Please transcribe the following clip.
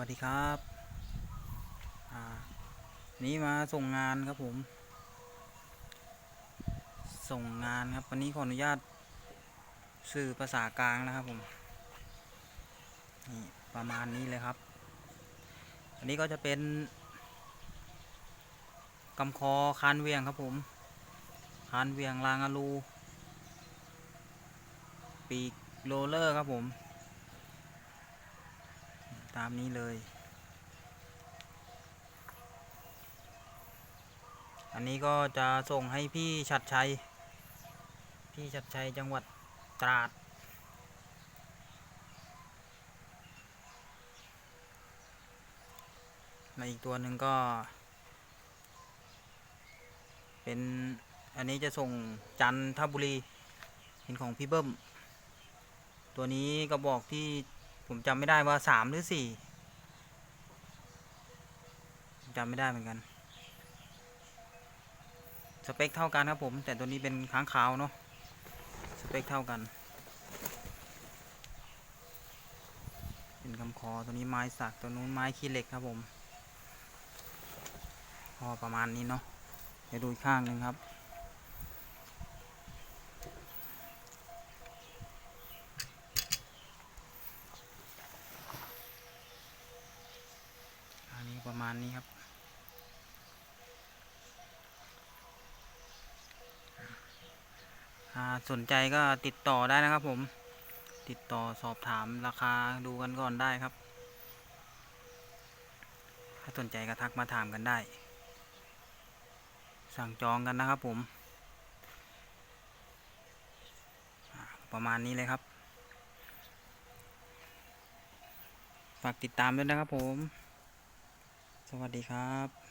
วัสดีครับอ่านี้มาส่งงานครับผม ส่งงานครับ วันนี้ขออนุญาตสื่อภาษากลางนะครับผมนี่ประมาณนี้เลยครับ อันนี้ก็จะเป็นกำคอคานเวียงครับผม คานเวียงรางอลู ปีกโรเลอร์ครับผม ตามนี้เลย อันนี้ก็จะส่งให้พี่ชัดชัย พี่ชัดชัยจังหวัดตราดมาอีกตัวหนึ่งก็ เป็นอันนี้จะส่งจันทบุรี เป็นของพี่เบิ้ม ตัวนี้ก็บอกที่ ผมจำไม่ได้ว่าสามหรือสี่จำไม่ได้เหมือนกัน สเปคเท่ากันครับผม แต่ตัวนี้เป็นค้างคาวเนาะสเปคเท่ากัน เป็นคำคอตัวนี้ไม้สักตัวนู้นไม้ขี้เหล็กครับผมพอประมาณนี้เนาะเดี๋ยวดูอีกข้างหนึ่งครับ ประมาณนี้ครับ สนใจก็ติดต่อได้นะครับผม ติดต่อสอบถามราคาดูกันก่อนได้ครับ ถ้าสนใจก็ทักมาถามกันได้ สั่งจองกันนะครับผมประมาณนี้เลยครับ ฝากติดตามด้วยนะครับผม สวัสดีครับ